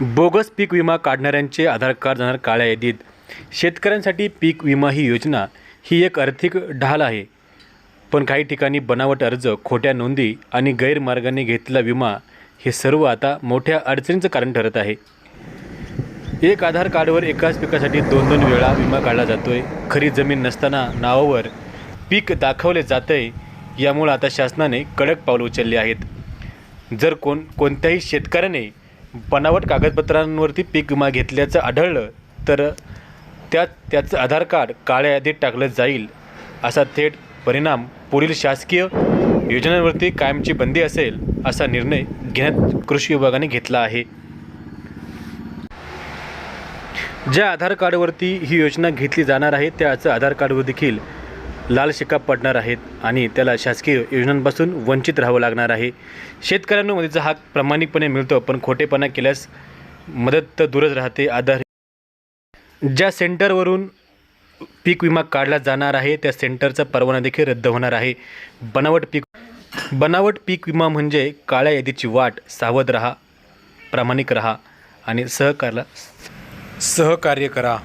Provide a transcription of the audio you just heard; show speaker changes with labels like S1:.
S1: Bogus पीक विमा काढणाऱ्यांचे आधार card जाणार काळ्या यादीत. शेतकऱ्यांसाठी पीक विमा ही योजना ही एक आर्थिक ढाल आहे. पण काही ठिकाणी बनावट अर्ज खोट्या नोंदी आणि गैरमार्गाने घेतलेला विमा हे सर्व आता मोठ्या अडचणीचं कारण ठरत आहे. एक आधार कार्डवर एकाच पिकासाठी दोन दोन वेळा विमा काढला जातो आहे खरी जमीन नसताना नावावर पीक दाखवले जातंय यामुळे आता शासनाने कडक पावलं उचलली आहेत. जर कोण कोणत्याही शेतकऱ्याने बनावट कागदपत्रांवरती पीक विमा घेतल्याचं आढळलं तर त्यात त्याचं आधार कार्ड काळ्या यादीत टाकलं जाईल असा थेट परिणाम पुढील शासकीय योजनांवरती कायमची बंदी असेल असा निर्णय घेण्यात कृषी विभागाने घेतला आहे. ज्या आधार कार्डवरती ही योजना घेतली जाणार आहे त्याचं आधार कार्डवर देखील लाल शिक्का पडणार आहेत आणि त्याला शासकीय योजनांपासून वंचित राहावं लागणार आहे. शेतकऱ्यांना मदतीचा हाक प्रामाणिकपणे मिळतो पण खोटेपणा केल्यास मदत तर दूरच राहते आधार ज्या सेंटरवरून पीक विमा काढला जाणार आहे त्या सेंटरचा परवाना देखील रद्द होणार आहे. बनावट पीक बनावट पीक विमा म्हणजे काळ्या यादीची वाट सावध रहा प्रामाणिक रहा आणि सहकारला सहकार्य करा.